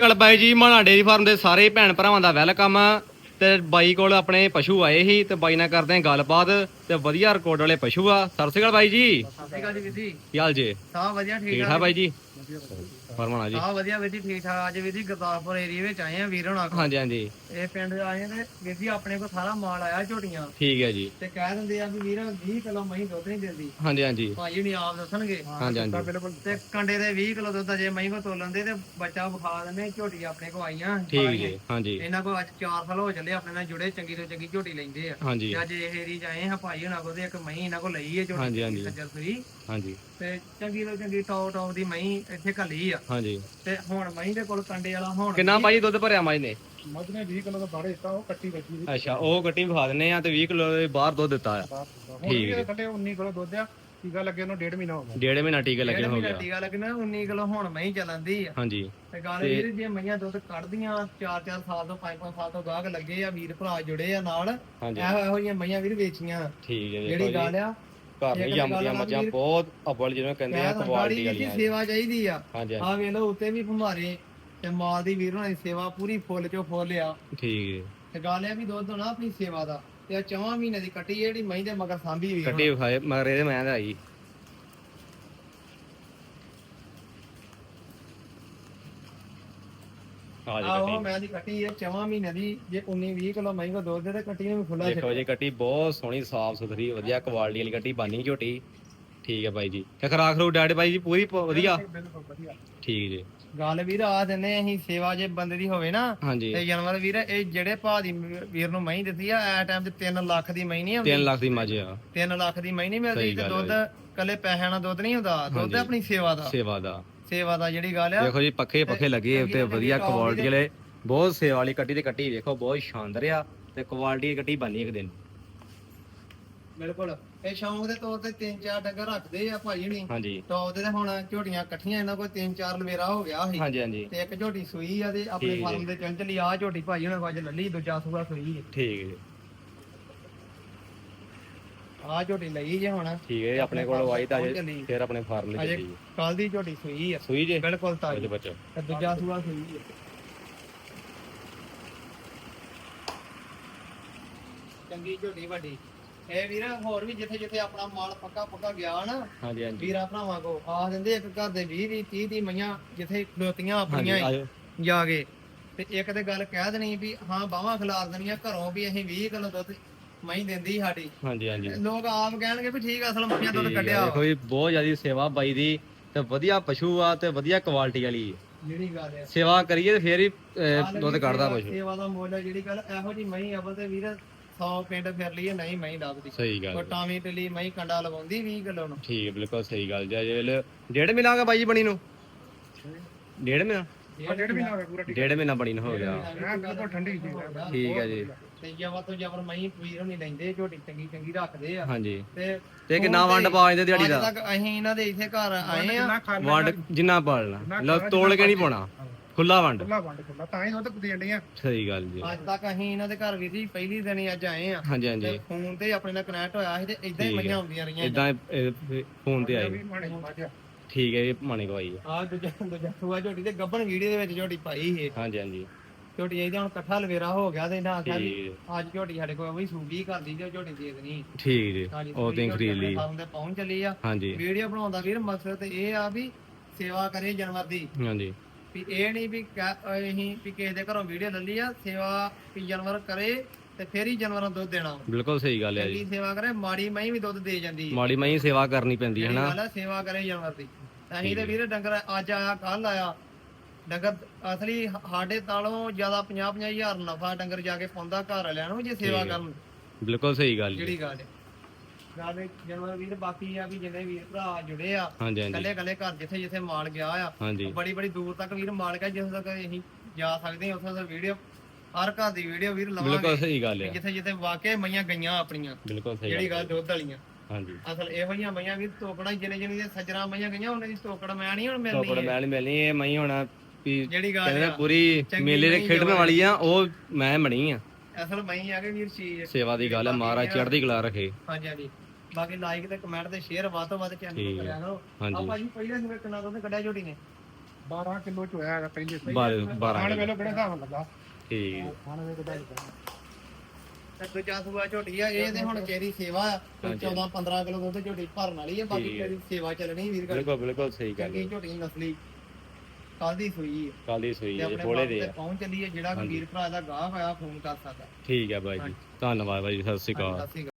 ਕਲ ਬਾਈ ਜੀ ਮਾਣਾ dairy farm ਦੇ ਸਾਰੇ ਭੈਣ ਭਰਾਵਾਂ ਦਾ ਵੈਲਕਮ। ਤੇ ਬਾਈ ਕੋਲ ਆਪਣੇ ਪਸ਼ੂ ਆਏ ਸੀ ਤੇ ਬਾਈ ਨਾਲ ਕਰਦੇ ਆਂ ਗੱਲਬਾਤ ਤੇ ਵਧੀਆ ਰਿਕਾਰਡ ਵਾਲੇ ਪਸ਼ੂ ਆ। ਸਤਿ ਸ਼੍ਰੀ ਅਕਾਲ ਬਾਈ ਜੀ। ਸਤਿ ਸ਼੍ਰੀ ਅਕਾਲ ਜੀ ਵੀਰ ਜੀ। ਕੀ ਹਾਲ ਜੀ? ਸਭ ਵਧੀਆ ਠੀਕ ਠੀਕ ਬਾਈ ਜੀ। ਫਰਮਾਣਾ ਜੀ। ਸਭ ਵਧੀਆ ਵੀਰ ਜੀ ਠੀਕ ਠਾਕ। ਅੱਜ ਵੀਰ ਜੀ ਗੁਰਦਾਸਪੁਰ ਏਰੀਆ ਵਿੱਚ ਆਏ ਆ ਵੀਰ ਹੋਣਾ ਕੋਲ। ਹਾਂਜੀ ਹਾਂਜੀ। ਇਹ ਪਿੰਡ ਆਏ ਤੇ ਵੀਰ ਜੀ ਆਪਣੇ ਕੋਲ ਸਾਰਾ ਮਾਲ ਆਇਆ ਝੋਟੀਆਂ। ਠੀਕ ਹੈ ਜੀ। ਤੇ ਕਹਿ ਦਿੰਦੇ ਆ ਵੀ ਵੀਰ 20 ਕਿਲੋ ਮਹੀਂ ਦੁੱਧ ਨਹੀਂ ਦਿੰਦੀ। ਹਾਂਜੀ ਹਾਂਜੀ। ਭਾਜੀ ਨਹੀਂ ਆਪ ਦੱਸਣਗੇ। ਹਾਂਜੀ ਹਾਂਜੀ। ਤੇ ਕੰਡੇ ਦੇ 20 ਕਿਲੋ ਦੁੱਧ ਜੇ ਮਹੀਂ ਕੋ ਤੋਲਣ ਦੇ ਤੇ ਬੱਚਾ ਵਿਖਾ ਦਿੰਦੇ ਝੋਟੀ ਆਪਣੇ ਕੋ ਆਈਆਂ। ਠੀਕ ਜੀ ਹਾਂਜੀ। ਇਹਨਾਂ ਕੋ ਅੱਜ 4 ਸਾਲ ਹੋ ਚੱਲੇ ਆਪਣੇ ਨਾਲ ਜੁੜੇ ਚੰਗੀ ਤੋਂ ਚੰਗੀ ਝੋਟੀ ਲੈਂਦੇ ਆ। ਹਾਂਜੀ। ਤੇ ਅੱਜ ਇਹ ਏਰੀ ਆਏ ਆ ਭਾਈ ਹੁਣਾਂ ਕੋਲ ਤੇ ਇੱਕ ਮਹੀਂ ਇਹਨਾਂ ਕੋ ਲਈ ਹੈ ਹਾਂਜੀ, ਝੋਟੀ ਹਾਂਜੀ। ਸੱਜਰ ਸੂਈ ਹਾਂਜੀ। ਤੇ ਚੰਗੀ ਤੋਂ ਚੰਗੀ ਟੌਪ ਟੌਪ ਦੀ ਮਹੀਂ ਇੱਥੇ ਘੱਲੀ ਆ। ਹਾਂਜੀ। ਤੇ ਹੁਣ ਮਹੀਂ ਦੇ ਕੋਲ ਕੰਡੇ ਵਾਲਾ ਹੁਣ ਕਿੰਨਾ ਬਾਈ ਦੁੱਧ ਭਰਿਆ ਮਾਈ ਨੇ? ਮੱਝ ਨੇ 20 ਕਿਲੋ ਦਾ ਬਾੜੇ ਦਿੱਤਾ ਉਹ ਕੱਟੀ ਬੱਚੀ ਦੀ ਅੱਛਾ ਉਹ ਗੱਟੀ ਵਿਖਾ ਦਿੰਨੇ ਆ ਤੇ 20 ਕਿਲੋ ਦੇ ਬਾਹਰ ਦੁੱਧ ਦਿੱਤਾ ਆ। ਹੁਣ ਵੀ ਇਹਦੇ ਥੱਲੇ 19 ਕਿਲੋ ਦੁੱਧ ਆ। ਟੀਕਾ ਲੱਗੇ ਉਹਨੂੰ ਡੇਢ ਮਹੀਨਾ ਹੋ ਗਿਆ। ਡੇਢ ਮਹੀਨਾ ਟੀਕੇ ਲੱਗਣ ਹੋ ਗਿਆ। ਟੀਕਾ ਲੱਗਣਾ 19 ਕਿਲੋ ਹੁਣ ਮਹੀਂ ਚੱਲਦੀ ਆ। ਹਾਂਜੀ। ਤੇ ਗੱਲ ਵੀਰ ਜੇ ਮਈਆਂ ਦੁੱਧ ਕੱਢਦੀਆਂ 4-4 ਸਾਲ ਤੋਂ 5-5 ਸਾਲ ਤੋਂ ਗਾਹਕ ਲੱਗੇ ਆ ਵੀਰ ਭਰਾ ਜੁੜੇ ਆ ਨਾਲ ਇਹੋ ਇਹੋ ਜਿਹੀਆਂ ਮਈਆਂ ਵੀਰ ਵੇਚੀਆਂ। ਠੀਕ ਹੈ ਜਿਹੜੀ ਗੱਲ ਆ ਘਰ ਨਹੀਂ ਜੰਮਦੀਆਂ ਮੱਝਾਂ ਬਹੁਤ ਅਵਲ ਜਿਹਨੂੰ ਕਹਿੰਦੇ ਆ ਕੁਆਲਿਟੀ ਵਾਲੀਆਂ ਸੇਵਾ ਚਾਹੀਦੀ ਆ। ਆ ਵੇਖ ਲਓ ਉੱਤੇ ਵੀ ਭੰਮਾਰੇ ਤੇ ਮਾਲ ਦੀ ਵੀਰ ਹੋਣਾ ਦੀ ਸੇਵਾ ਪੂਰੀ ਫੁੱਲ ਚੋਂ ਫੁੱਲ ਆ। ਠੀਕ ਹੈ। ਤੇ ਗੱਲ ਇਹ ਵੀ ਦੁੱਧ ਹੋਣਾ ਆਪਣੀ ਸੇਵਾ ਦਾ। ਤੇ ਆ ਚਵਾਂ ਮਹੀਨੇ ਦੀ ਕੱਟੀ ਜਿਹੜੀ ਮਹੀਂ ਦੇ ਮਗਰ ਸਾਂਭੀ ਵੀਰ ਕੱਟੀ ਵਿਖਾਏ ਮਗਰ ਇਹਦੇ ਮੈਂ ਤਾਂ ਆਈ ਆ ਜੀ ਆਹੋ ਕੱਟੀ। ਮੈਂ ਦੀ ਕੱਟੀ ਇਹ ਚਵਾਂ ਮਹੀਨੇ ਦੀ ਜੇ 19 20 ਕਿਲੋ ਮਹੀਂ ਕੋ ਦੁੱਧ ਦੇ ਤੇ ਕੱਟੀ ਨੂੰ ਵੀ ਖੁੱਲਾ ਦੇਖੋ ਜੀ ਕੱਟੀ ਬਹੁਤ ਸੋਹਣੀ ਸਾਫ਼ ਸੁਥਰੀ ਵਧੀਆ ਕੁਆਲਿਟੀ ਵਾਲੀ ਕੱਟੀ ਬਾਨੀ ਝੋਟੀ। ਠੀਕ ਹੈ ਬਾਈ ਜੀ। ਤੇ ਖਰਾਕ ਖਰੂ ਡਾਡੇ ਬਾਈ ਜੀ ਪੂਰੀ ਪ- ਵਧੀਆ? ਬਿਲਕੁਲ ਵਧੀਆ। ਠੀਕ ਜੀ। ਗੱਲ ਵੀਰ ਆ ਦਿੰਦੇ ਅਸੀਂ ਸੇਵਾ ਜੇ ਬੰਦੇ ਦੀ ਹੋਵੇ ਨਾ ਹਾਂਜੀ। ਤੇ ਜਾਨਵਰ ਵੀਰ ਇਹ ਜਿਹੜੇ ਭਾਅ ਦੀ ਵੀਰ ਨੂੰ ਮਹੀਂ ਦਿੱਤੀ ਆ ਐ ਟਾਈਮ ਤੇ 3 ਲੱਖ ਦੀ ਮਹੀਂ ਨਹੀਂ 3 ਆਉਂਦੀ ਲੱਖ ਦੀ ਮੱਝ ਆ। 3 ਲੱਖ ਦੀ ਮਹੀਂ ਨਹੀਂ ਮਿਲਦੀ ਸਹੀ ਤੇ ਗੱਲ ਦੁੱਧ ਕੱਲੇ ਪੈਸਿਆਂ ਨਾਲ ਦੁੱਧ ਨਹੀਂ ਹੁੰਦਾ ਦੁੱਧ ਆਪਣੀ ਸੇਵਾ ਦਾ। ਸੇਵਾ ਦਾ। ਸੇਵਾ ਦਾ ਜਿਹੜੀ ਗੱਲ ਆ। ਦੇਖੋ ਜੀ ਪੱਖੇ ਪੱਖੇ ਲੱਗੇ ਉੱਤੇ ਵਧੀਆ ਕੁਆਲਿਟੀ ਵਾਲੇ। ਬਹੁਤ ਸੇਵਾ ਵਾਲੀ ਕੱਟੀ ਤੇ ਕੱਟੀ ਦੇਖੋ ਬਹੁਤ ਸ਼ਾਨਦਾਰ ਆ। ਤੇ ਕੁਆਲਿਟੀ ਦੀ ਕੱਟੀ ਬਾਨੀ ਇੱਕ ਦਿਨ। ਬਿਲਕੁਲ। ਇਹ ਸ਼ੌਂਕ ਦੇ ਤੌਰ ਤੇ ਤਿੰਨ ਚਾਰ ਡੰਗਰ ਰੱਖਦੇ ਆ ਭਾਈ ਨਹੀਂ ਹਾਂਜੀ। ਟੌਪ ਦੇ ਤੇ ਹੁਣ ਝੋਟੀਆਂ ਇਕੱਠੀਆਂ ਇਹਨਾਂ ਕੋਲ ਤਿੰਨ ਚਾਰ ਲਵੇਰਾ ਹੋ ਗਿਆ ਸੀ। ਹਾਂਜੀ ਹਾਂਜੀ। ਤੇ ਇੱਕ ਝੋਟੀ ਸੂਈ ਆ ਤੇ ਆਪਣੇ ਠੀਕ ਫਾਰਮ ਦੇ ਚੰਚ ਲਈ ਆ ਝੋਟੀ ਭਾਈ ਉਹਨਾਂ ਕੋਲ ਅੱਜ ਲੱਲੀ ਦੂਜਾ ਸੂਆ ਸੂਈ ਠੀਕ ਹੈ ਜੀ। ਆ ਝੋਟੀ ਲਈ ਜੇ ਹੁਣ। ਠੀਕ ਹੈ ਜੀ, ਆਪਣੇ ਕੋਲ ਵਾਈ ਤਾਂ ਅਜੇ। ਫਿਰ ਆਪਣੇ ਫਾਰਮ ਲਈ ਅਜੇ ਚੱਲੀ ਕੱਲ ਦੀ ਝੋਟੀ ਸੂਈ ਆ। ਸੂਈ ਜੇ? ਬਿਲਕੁਲ ਉਹਦੇ ਤਾਜੀ ਬੱਚੋ। ਤੇ ਦੂਜਾ ਸੂਆ ਸੂਈ ਆ। ਚੰਗੀ ਝੋਟੀ ਵੱਡੀ। ਇਹ ਵੀਰ ਹੋਰ ਵੀ ਜਿੱਥੇ ਜਿੱਥੇ ਆਪਣਾ ਮਾਲ ਪੱਕਾ ਪੱਕਾ ਗਿਆ ਨਾ ਹਾਂਜੀ ਹਾਂਜੀ। ਵੀਰਾਂ ਭਰਾਵਾਂ ਕੋ ਆਖ ਦਿੰਦੇ ਇੱਕ ਘਰ ਦੇ 20 20 30 30 ਮਈਆਂ ਜਿੱਥੇ ਖਲੋਤੀਆਂ ਆਪਣੀਆਂ ਹੀ ਆਜੋ ਜਾ ਕੇ। ਤੇ ਇੱਕ ਤੇ ਗੱਲ ਕਹਿ ਦੇਣੀ ਵੀ ਹਾਂ ਬਾਹਾਂ ਖਿਲਾਰ ਦੇਣੀਆਂ ਘਰੋਂ ਵੀ ਅਸੀਂ 20 ਕਿਲੋ ਦੁੱਧ ਮਹੀਂ ਦਿੰਦੀ ਸਾਡੀ। ਹਾਂਜੀ ਹਾਂਜੀ। ਲੋਕ ਆਪ ਕਹਿਣਗੇ ਵੀ ਠੀਕ ਆ, ਅਸਲ ਮਈਆਂ ਦੁੱਧ ਠੀਕ ਕੱਢਿਆ। ਦੇਖੋ ਜੀ ਬਹੁਤ ਜ਼ਿਆਦਾ ਸੇਵਾ ਬਾਈ ਦੀ ਤੇ ਵਧੀਆ ਪਸ਼ੂ ਆ ਤੇ ਵਧੀਆ ਕੁਆਲਿਟੀ ਵਾਲੀ। ਹੈ। ਜਿਹੜੀ ਗੱਲ ਆ। ਸੇਵਾ ਕਰੀਏ ਤੇ ਫੇਰ ਹੀ ਅਹ, ਦੁੱਧ ਵੀ ਕੱਢਦਾ ਪਸ਼ੂ। ਸੇਵਾ ਦਾ ਮੁੱਲ ਆ ਜਿਹੜੀ ਗੱਲ ਇਹੋ ਜੀ ਮਹੀਂ ਅਵਲ ਤੇ ਵੀਰ 100 ਪਿੰਡ ਫਿਰ ਲਈਏ ਨਹੀਂ ਮਹੀਂ ਲੱਭਦੀ ਸਹੀ ਗੱਲ ਉਹ ਹੈ। ਟਾਵੀਂ ਟਲੀ ਮਹੀਂ ਕੰਡਾ ਲਵਾਉਂਦੀ 20 ਕਿਲੋ ਨੂੰ। ਠੀਕ ਹੈ ਬਿਲਕੁਲ ਸਹੀ ਗੱਲ ਜੀ ਜੇ ਡੇਢ ਮਹੀਨਾ ਬਾਈ ਜੀ ਬਣੀ ਨੂੰ। ਡੇਢ ਮਹੀਨਾ? ਡੇਢ ਮਹੀਨਾ ਹੋ ਗਿਆ ਪੂਰਾ ਡੇਢ ਮਹੀਨਾ ਬਣੀ ਨੂੰ ਹੋ ਗਿਆ। ਬਿਲਕੁਲ ਠੰਡੀ ਸੀ ਠੀਕ ਹੈ ਜੀ। ਤੇ ਜਵਾ ਤੋਂ ਜਬਰ ਮਹੀਂ ਵੀਰ ਨਹੀਂ ਲੈਂਦੇ ਝੋਟੀ ਚੰਗੀ ਚੰਗੀ ਰੱਖਦੇ ਆ। ਹਾਂਜੀ। ਤੇ ਤੇ ਕਿੰਨਾ ਵੰਡ ਪਾ ਜਾਂਦੇ ਦਿਹਾੜੀ ਅੱਜ ਦਾ ਤੱਕ ਅਸੀਂ ਇਹਨਾਂ ਦੇ ਇੱਥੇ ਘਰ ਆਏ ਆ। ਨਾ ਵੰਡ ਜਿੰਨਾ ਪਾਲਣਾ। ਲੋ ਤੋੜ ਕੇ ਨਹੀਂ ਪਾਉਣਾ। ਖੁੱਲਾ ਵੰਡ। ਖੁੱਲਾ ਵੰਡ ਖੁੱਲਾ। ਤਾਂ ਹੀ ਦੁੱਧ ਦੇਣ ਡੀਆਂ ਸਹੀ ਗੱਲ ਜੀ। ਅੱਜ ਤੱਕ ਅਸੀਂ ਇਹਨਾਂ ਦੇ ਘਰ ਵੀਰ ਜੀ ਪਹਿਲੀ ਦਿਨ ਹੀ ਅੱਜ ਆਏ ਆ ਹਾਂਜੀ ਹਾਂਜੀ। ਫੋਨ ਤੇ ਆਪਣੇ ਨਾਲ ਕਨੈਕਟ ਹੋਇਆ ਸੀ ਤੇ ਇਦਾਂ ਹੀ ਮਈਆਂ ਆਉਂਦੀਆਂ ਰਹੀਆਂ ਇਦਾਂ। ਫੋਨ ਤੇ ਆਏ। ਵੀ ਮੱਝ ਆ। ਠੀਕ ਹੈ ਜੀ ਮਾਣੇ ਗਵਾਈ ਹੈ। ਆ ਦੂਜਾ ਦੂਜਾ ਸੂਆ ਝੋਟੀ ਤੇ ਗੱਬਣ ਵੀਡੀਓ ਦੇ ਵਿੱਚ ਝੋਟੀ ਪਾਈ ਸੀ। ਹਾਂਜੀ ਹਾਂਜੀ। ਝੋਟੀ ਇਹਦਾ ਹੁਣ ਇਕੱਠਾ ਲਵੇਰਾ ਹੋ ਗਿਆ ਤੇ ਵੀ ਠੀਕ ਅੱਜ ਝੋਟੀ ਸਾਡੇ ਕੋਲ ਵੀ ਸੂਗੀ ਕਰਦੀ ਤੇ ਝੋਟੀ ਦੇ ਦੇਣੀ। ਠੀਕ ਜੀ ਉਹ ਤੇ ਖਰੀਦ ਲਈ। ਤੇ ਪਹੁੰਚ ਚੱਲੀ ਆ। ਹਾਂਜੀ। ਵੀਡੀਓ ਬਣਾਉਂਦਾ ਵੀਰ ਮਕਸਦ ਤੇ ਇਹ ਆ ਵੀ ਸੇਵਾ ਕਰੇ ਜਾਨਵਰ ਦੀ। ਹਾਂਜੀ। ਵੀ ਇਹ ਨਹੀਂ ਵੀ ਅਸੀਂ ਵੀ ਕਿਸੇ ਦੇ ਘਰੋਂ ਵੀਡੀਓ ਲੱਲੀ ਆ ਸੇਵਾ ਵੀ ਜਾਨਵਰ ਕਰੇ ਤੇ ਫਿਰ ਹੀ ਜਾਨਵਰਾਂ ਨੂੰ ਦੁੱਧ ਦੇਣਾ ਬਿਲਕੁਲ ਸਹੀ ਗੱਲ ਹੈ ਜੀ। ਚੰਗੀ ਸੇਵਾ ਕਰੇ ਮਾੜੀ ਮਹੀਂ ਵੀ ਦੁੱਧ ਦੇ ਜਾਂਦੀ ਹੈ। ਮਾੜੀ ਮਾਈ ਸੇਵਾ ਕਰਨੀ ਪੈਂਦੀ ਹੈ ਨਾ। ਗੱਲ ਆ ਸੇਵਾ ਕਰੇ ਜਾਨਵਰ ਦੀ। ਅਸੀਂ ਤੇ ਵੀਰੇ ਡੰਗਰ ਅੱਜ ਆਇਆ ਕੱਲ ਆਇਆ। ਡੰਗਰ ਅਸਲੀ ਸਾਡੇ ਤਾਲੋਂ ਜ਼ਿਆਦਾ 50 50 ਹਜ਼ਾਰ ਨਫਾ ਡੰਗਰ ਜਾ ਕੇ ਪਾਉਂਦਾ ਘਰ ਵਾਲਿਆਂ ਨੂੰ ਜੇ ਸੇਵਾ ਕਰਨ। ਬਿਲਕੁਲ ਸਹੀ ਗੱਲ ਜੀ। ਜਿਹੜੀ ਗੱਲ ਹੈ। ਇਹ ਜਾਨਵਰ ਵੀਰ ਬਾਕੀ ਆ ਵੀ ਜਿੰਨੇ ਵੀਰ ਭਰਾ ਜੁੜੇ ਆ ਹਾਂਜੀ ਹਾਂਜੀ। ਕੱਲੇ ਕੱਲੇ ਘਰ ਜਿੱਥੇ ਜਿੱਥੇ ਮਾਲ ਗਿਆ ਆ ਹਾਂਜੀ। ਬੜੀ ਬੜੀ ਦੂਰ ਤੱਕ ਵੀਰ ਮਾਲ ਗਿਆ ਜਿੱਥੇ ਤੱਕ ਅਸੀਂ ਜਾ ਸਕਦੇ ਹਾਂ ਉੱਥੇ ਤੱਕ ਵੀਡੀਓ ਹਰ ਘਰ ਦੀ ਵੀਡੀਓ ਵੀਰ ਬਿਲਕੁਲ ਲਵਾਂਗੇ ਸਹੀ ਗੱਲ ਹੈ ਜਿੱਥੇ ਜਿੱਥੇ ਵਾਕਿਆ ਮਈਆਂ ਗਈਆਂ ਆਪਣੀਆਂ ਬਿਲਕੁਲ ਸਹੀ ਜਿਹੜੀ ਗੱਲ ਗੱਲ ਦੁੱਧ ਵਾਲੀਆਂ। ਹਾਂਜੀ। ਅਸਲ ਇਹੋ ਜਿਹੀਆਂ ਮਈਆਂ ਵੀ ਤੋਕੜਾ ਜਿਨੇ ਜਿਨੇ ਦੀਆਂ ਸੱਜਣਾ ਮਈਆਂ ਗਈਆਂ ਉਹਨਾਂ ਦੀ ਤੋਕੜ ਮੈਂ ਨਹੀਂ ਹੁਣ ਟੋਕੜ ਮਿਲਣੀ ਮੈਲ ਮਿਲਣੀ ਇਹ ਮਈ ਹੁਣ ਵੀ ਜਿਹੜੀ ਗੱਲ ਕਹਿੰਦੇ ਆ ਪੂਰੀ ਚੰਗੀ ਮੇਲੇ ਦੇ ਖੇਡਣ ਵਾਲੀ ਆ ਉਹ ਮੈਂ ਬਣੀ ਆ। ਅਸਲ ਮਈ ਆ ਕੇ ਵੀਰ ਚੀਜ਼ ਸੇਵਾ ਦੀ ਗੱਲ ਹੈ ਮਹਾਰਾਜ ਚੜ੍ਹਦੀ ਕਲਾ ਰੱਖੇ। ਹਾਂਜੀ ਹਾਂਜੀ। ਬਾਕੀ ਲਾਈਕ ਤੇ ਕਮੈਂਟ ਤੇ ਸ਼ੇਅਰ ਵੱਧ ਤੋਂ ਵੱਧ ਚੈਨਲ ਨੂੰ ਹੈ। ਕਰਿਆ ਕਰੋ। ਹਾਂਜੀ। ਆਪਾਂ ਜੀ ਪਹਿਲੇ ਸਵੇਰ ਕਿੰਨਾ ਦੁੱਧ ਕੱਢਿਆ ਝੋਟੀ ਨੇ। 12 ਕਿਲੋ ਚ ਹੋਇਆ ਹੈਗਾ ਪਹਿਲੇ ਸਹੀ 12 12 ਖਾਣ ਵੇਲੇ ਕਿਹੜੇ ਹਿਸਾਬ ਨਾਲ ਲੱਗਾ। ਠੀਕ। ਹੈ। ਖਾਣ ਵੇਲੇ ਕਿਦਾਂ ਲੱਗਾ ਤੇ ਦੂਜਾ ਸੂਆ ਝੋਟੀ ਆ ਇਹ ਤੇ ਹੁਣ ਕਿਹੜੀ ਸੇਵਾ ਆ ਕੋਈ ਹਾਂਜੀ। 14 15 ਕਿਲੋ ਦੁੱਧ ਝੋਟੀ ਭਰਨ ਵਾਲੀ ਆ ਬਾਕੀ ਹੈ। ਤੇਰੀ ਸੇਵਾ ਚੱਲਣੀ ਵੀਰ ਗੱਲ ਬਿਲਕੁਲ ਬਿਲਕੁਲ ਸਹੀ ਗੱਲ ਚੰਗੀ ਝੋਟੀ ਨਸਲੀ। ਕੱਲ ਦੀ ਸੂਈ ਆ। ਕੱਲ ਦੀ ਸੂਈ ਹੈ ਥੋੜੇ ਦੇ ਆ। ਪਹੁੰਚ ਚੱਲੀ ਹੈ ਜਿਹੜਾ ਹਾਂਜੀ। ਵੀਰ ਭਰਾ ਦਾ ਗਾਹ ਹੋਇਆ ਫੋਨ ਕਰ ਸਕਦਾ। ਠੀਕ ਹੈ ਬਾਈ ਜੀ। ਧੰਨਵਾਦ ਬਾਈ ਜੀ ਸਤਿ ਸ਼੍ਰੀ ਅਕਾਲ। ਸਤਿ ਸ਼੍ਰੀ ਅਕਾਲ।